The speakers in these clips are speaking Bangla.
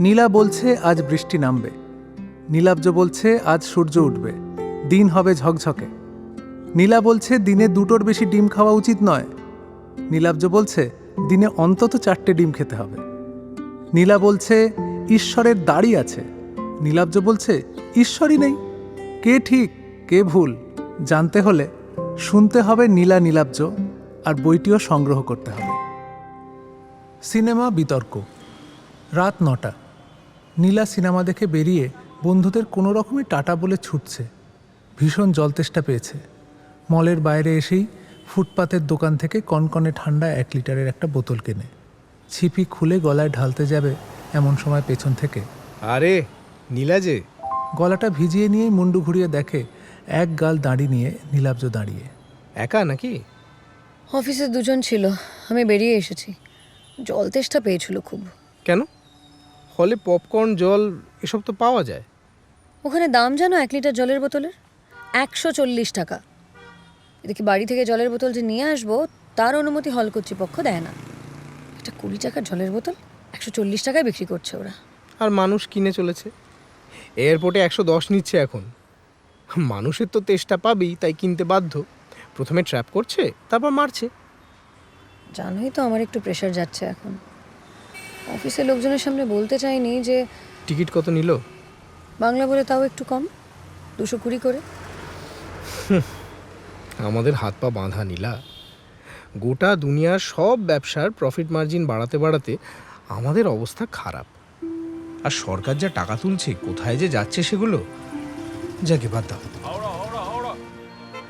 নীলা বলছে, আজ বৃষ্টি নামবে। নীলাব্জ বলছে, আজ সূর্য উঠবে। দিন হবে ঝকঝকে। নীলা বলছে, দিনে দুটোর বেশি ডিম খাওয়া উচিত নয়। নীলাব্জ বলছে, দিনে অন্তত চারটে ডিম খেতে হবে। নীলা বলছে, ঈশ্বরের দাড়ি আছে। নীলাব্জ বলছে, ঈশ্বরই নেই। কে ঠিক, কে ভুল, জানতে হলে শুনতে হবে নীলা নীলাব্জ, আর বইটিও সংগ্রহ করতে হবে। সিনেমা বিতর্ক। রাত নটা। নীলা সিনেমা দেখে বেরিয়ে বন্ধুদের কোনো রকমই টাটা বলে ছুটছে। ভীষণ জলতেষ্টা পেয়েছে। মলের বাইরে এসেই ফুটপাতের দোকান থেকে কনকনে ঠান্ডা এক লিটারের একটা বোতল কেনে। ছিপি খুলে গলায় ঢালতে যাবে এমন সময় পেছন থেকে। আরে নীলা যে। গলাটা ভিজিয়ে নিয়েই মুন্ডু ঘুরিয়ে দেখে এক গাল দাঁড়ি নিয়ে নীলাব্জ দাঁড়িয়ে। একা নাকি? অফিসে দুজন ছিল আমি বেরিয়ে এসেছি। জল তেষ্টা পেয়েছিল খুব। কেন? হলে পপকর্ন জল এসব তো পাওয়া যায়। ওখানে দাম জানো এক লিটার জলের বোতলের? একশো চল্লিশ টাকা। এদিকে বাড়ি থেকে জলের বোতল যে নিয়ে আসব তার অনুমতি হল কর্তৃপক্ষ দেয় না। একটা কুড়ি টাকার জলের বোতল? একশো চল্লিশ টাকায় বিক্রি করছে ওরা। আর মানুষ কিনে চলেছে। এয়ারপোর্টে একশো দশ নিচ্ছে এখন। মানুষের তো তেষ্টা পাবেই তাই কিনতে বাধ্য। প্রথমে ট্র্যাপ করছে তারপর মারছে। জানোই তো আমার একটু প্রেশার যাচ্ছে এখন। অফিসের লোকজনের সামনে বলতে চাইনি যে টিকিট কত নিল? বাংলা বলে তাও একটু কম দুশো কুড়ি করে। আমাদের হাত পা বাঁধা নীলা। গোটা দুনিয়ার সব ব্যবসার প্রফিট মার্জিন বাড়াতে বাড়াতে আমাদের অবস্থা খারাপ। আর সরকার যা টাকা তুলছে কোথায় যে যাচ্ছে সেগুলো? যাকে বাদ দাও।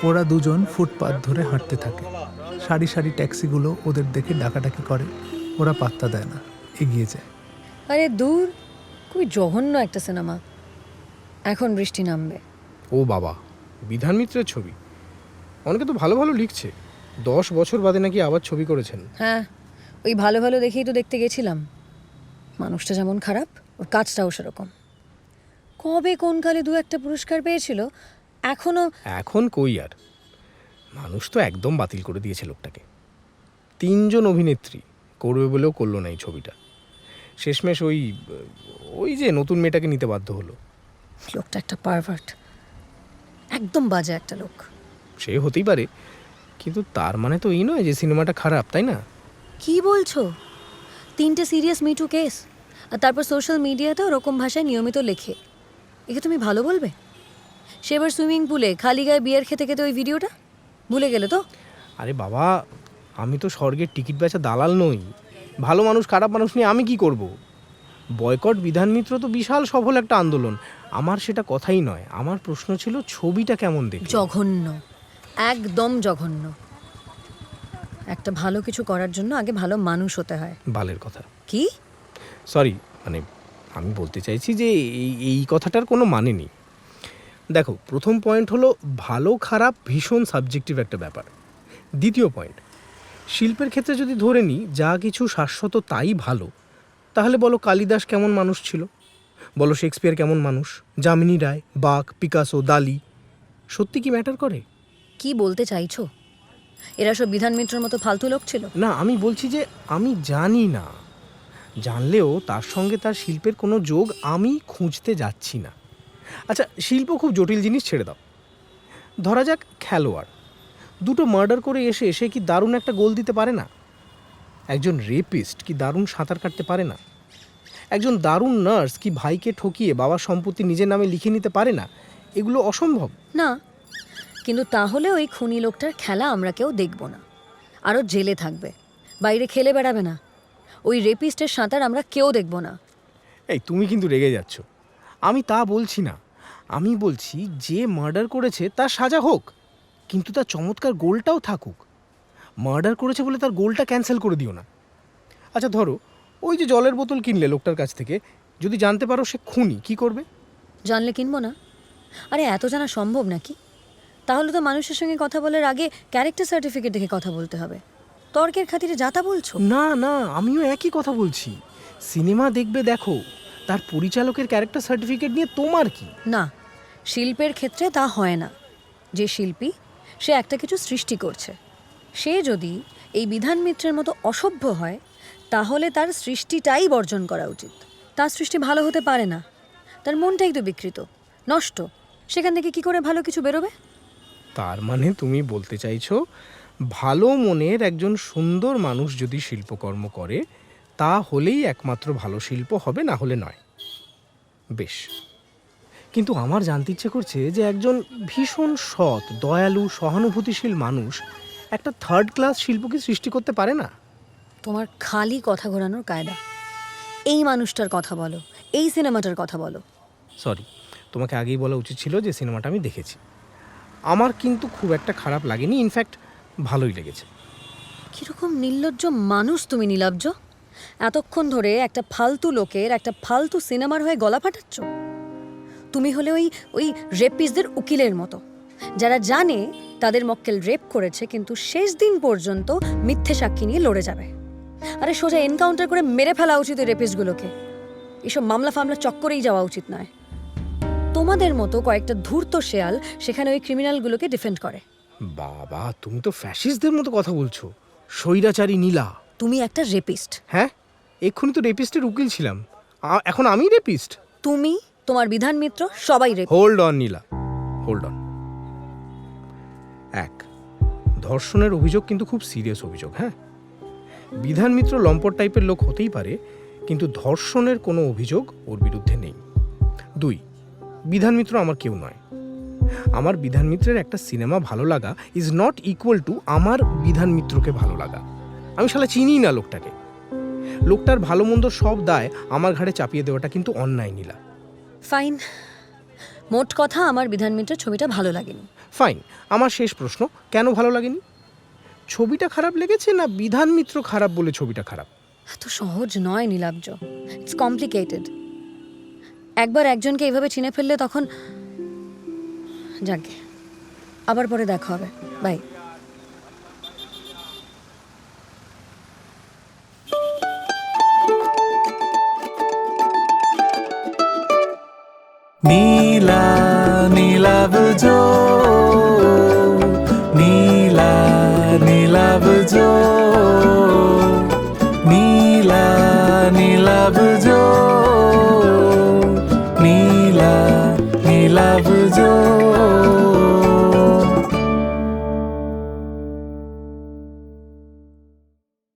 ওরা দুজন ফুটপাত ধরে হাঁটতে থাকে। সারি সারি ট্যাক্সিগুলো ওদের দেখে ডাকাডাকি করে ওরা পাত্তা দেয় না। এগিয়ে যায়। আরে দূর খুবই জঘন্য একটা সিনেমা। এখন বৃষ্টি নামবে। ও বাবা বিধান মিত্রের ছবি। অনেকে তো ভালো ভালো লিখছে। দশ বছর বাদে নাকি আবার ছবি করেছেন। হ্যাঁ ওই ভালো ভালো দেখেই তো দেখতে গেছিলাম। মানুষটা যেমন খারাপ ওর কাজটাও সেরকম। কবে কোন কালে দু একটা পুরস্কার পেয়েছিল এখনও এখন কই আর? মানুষ তো একদম বাতিল করে দিয়েছে লোকটাকে। তিনজন অভিনেত্রী। করবে বলেও করল না এই ছবিটা। শেষমেশ ওই ওই যে নতুন মেয়েটাকে নিতে বাধ্য হলো। লোকটা একটা পারভার্ট। একদম বাজে একটা লোক। সে হতেই পারে কিন্তু তার মানে তো এই নয় যে সিনেমাটা খারাপ তাই না? কি বলছো? তিনটে সিরিয়াস মিটু কেস আর তারপর সোশ্যাল মিডিয়াতে ওরকম ভাষায় নিয়মিত লেখে। একে তুমি ভালো বলবে? সে এবার সুইমিং পুলে খালি গায়ে বিয়ার খেতে খেতে ওই ভিডিওটা? ভুলে গেলে তো? আরে বাবা আমি তো স্বর্গের টিকিট বেচা দালাল নই। ভালো মানুষ খারাপ মানুষ নিয়ে আমি কি করব? বয়কট বিধান মিত্র তো বিশাল সফল একটা আন্দোলন। আমার সেটা কথাই নয়। আমার প্রশ্ন ছিল ছবিটা কেমন দেখলে? জঘন্য। একদম জঘন্য। একটা ভালো কিছু করার জন্য আগে ভালো মানুষ হতে হয়। বালের কথা। কি? সরি মানে আমি বলতে চাইছি যে এই এই কথাটার কোনো মানে নেই। দেখো প্রথম পয়েন্ট হলো ভালো খারাপ ভীষণ সাবজেক্টিভ একটা ব্যাপার। দ্বিতীয় পয়েন্ট শিল্পের ক্ষেত্রে যদি ধরে নিই যা কিছু শাশ্বত তাই ভালো তাহলে বলো কালিদাস কেমন মানুষ ছিল? বলো শেক্সপিয়ার কেমন মানুষ? যামিনী রায় বাক পিকাসো দালি সত্যি কি ম্যাটার করে? কি বলতে চাইছো? এরা সব বিধান মিত্রের মতো ফালতু লোক ছিল? না আমি বলছি যে আমি জানি না। জানলেও তার সঙ্গে তার শিল্পের কোনো যোগ আমি খুঁজতে যাচ্ছি না। আচ্ছা শিল্প খুব জটিল জিনিস ছেড়ে দাও। ধরা যাক খেলোয়াড়। দুটো মার্ডার করে এসে সে কি দারুণ একটা গোল দিতে পারে না? একজন রেপিস্ট কি দারুণ সাঁতার কাটতে পারে না? একজন দারুণ নার্স কি ভাইকে ঠকিয়ে বাবার সম্পত্তি নিজের নামে লিখে নিতে পারে না? এগুলো অসম্ভব। না কিন্তু তাহলে ওই খুনি লোকটার খেলা আমরা কেউ দেখব না। আরও জেলে থাকবে বাইরে খেলে বেড়াবে না। ওই রেপিস্টের সাঁতার আমরা কেউ দেখব না। এই তুমি কিন্তু রেগে যাচ্ছ। আমি তা বলছি না। আমি বলছি যে মার্ডার করেছে তার সাজা হোক। কিন্তু তার চমৎকার গোলটাও থাকুক। মার্ডার করেছে বলে তার গোলটা ক্যান্সেল করে দিও না। আচ্ছা ধরো ওই যে জলের বোতল কিনলে লোকটার কাছ থেকে যদি জানতে পারো সে খুনি কি করবে? জানলে কিনবো না? আরে এত জানা সম্ভব নাকি? তাহলে তো মানুষের সঙ্গে কথা বলার আগে ক্যারেক্টার সার্টিফিকেট দেখে কথা বলতে হবে। তর্কের খাতিরে যাতা বলছো। না না আমিও একই কথা বলছি। সিনেমা দেখবে দেখো তার পরিচালকের ক্যারেক্টার সার্টিফিকেট নিয়ে তোমার কি? না শিল্পের ক্ষেত্রে তা হয় না। যে শিল্পী সে একটা কিছু সৃষ্টি করছে। সে যদি এই বিধান মিত্রের মতো অসভ্য হয়, তাহলে তার সৃষ্টিটাই বর্জন করা উচিত। তার সৃষ্টি ভালো হতে পারে না। তার মনটাই তো বিকৃত, নষ্ট। সেখান থেকে কি করে ভালো কিছু বেরোবে? তার মানে তুমি বলতে চাইছো, ভালো মনের একজন সুন্দর মানুষ যদি শিল্পকর্ম করে তা হলেই একমাত্র ভালো শিল্প হবে, না হলে নয়। বেশ। কিন্তু আমার জানতে ইচ্ছে করছে যে একজন ভীষণ সৎ দয়ালু সহানুভূতিশীল মানুষ একটা থার্ড ক্লাস শিল্পকে সৃষ্টি করতে পারে না? তোমার খালি কথা ঘোরানোর কায়দা। এই মানুষটার কথা বলো এই সিনেমাটার কথা বলো। সরি তোমাকে আগেই বলা উচিত ছিল যে সিনেমাটা আমি দেখেছি। আমার কিন্তু খুব একটা খারাপ লাগেনি ইনফ্যাক্ট ভালোই লেগেছে। কীরকম নির্লজ্জ মানুষ তুমি নীলাব্জ। এতক্ষণ ধরে একটা ফালতু লোকের একটা ফালতু সিনেমার হয়ে গলা ফাটাচ্ছ। তুমি হলে ওই ওই রেপিসদের উকিলের মতো। যারা জানে তাদের মক্কেল রেপ করেছে কিন্তু শেষ দিন পর্যন্ত মিথ্যে সাক্ষী নিয়ে লড়ে যাবে। আরে সোজা এনকাউন্টার করে মেরে ফেলা উচিত ওই রেপিসগুলোকে এসব মামলা ফামলা চক্করেই যাওয়া উচিত নয়। তোমাদের মতো কয়েকটা ধূর্ত শেয়াল সেখানে ওই ক্রিমিনালগুলোকে ডিফেন্ড করে। বাবা তুমি তো ফ্যাসিস্টদের মতো কথা বলছো। স্বৈরাচারী নীলা। তুমি একটা রেপিস্ট হ্যাঁ? এক্ষুনি তো রেপিস্টের উকিল ছিলাম। এখন আমি রেপিস্ট তুমি তোমার বিধান মিত্র সবাই rape hold on Nila hold on এক, ধর্ষণের অভিযোগ কিন্তু খুব সিরিয়াস অভিযোগ হ্যাঁ? বিধান মিত্র লম্পট টাইপের লোক হতেই পারে, কিন্তু ধর্ষণের কোনো অভিযোগ ওর বিরুদ্ধে নেই। দুই, বিধান মিত্র আমার কেউ নয়। আমার বিধান মিত্রের একটা সিনেমা ভালো লাগা ইজ নট ইকুয়াল টু আমার বিধান মিত্রকে ভালো লাগা। আমি শালা চিনি না লোকটাকে। লোকটার ভালো মন্দ সব দায় আমার ঘাড়ে চাপিয়ে দেওয়াটা কিন্তু অন্যায় নীলা ফাইন মোট কথা আমার বিধান মিত্রের ছবিটা ভালো লাগেনি। ফাইন আমার শেষ প্রশ্ন কেন ভালো লাগেনি? ছবিটা খারাপ লেগেছে না বিধান মিত্র খারাপ বলে ছবিটা খারাপ? এত সহজ নয় নীলাব্জ। ইটস কমপ্লিকেটেড একবার একজনকে এইভাবে চিনে ফেললে তখন যাকে আবার পরে দেখা হবে। Bye Nila, Nila, Nila, Nila, Nila, Nila, Nila, Nila, Nila,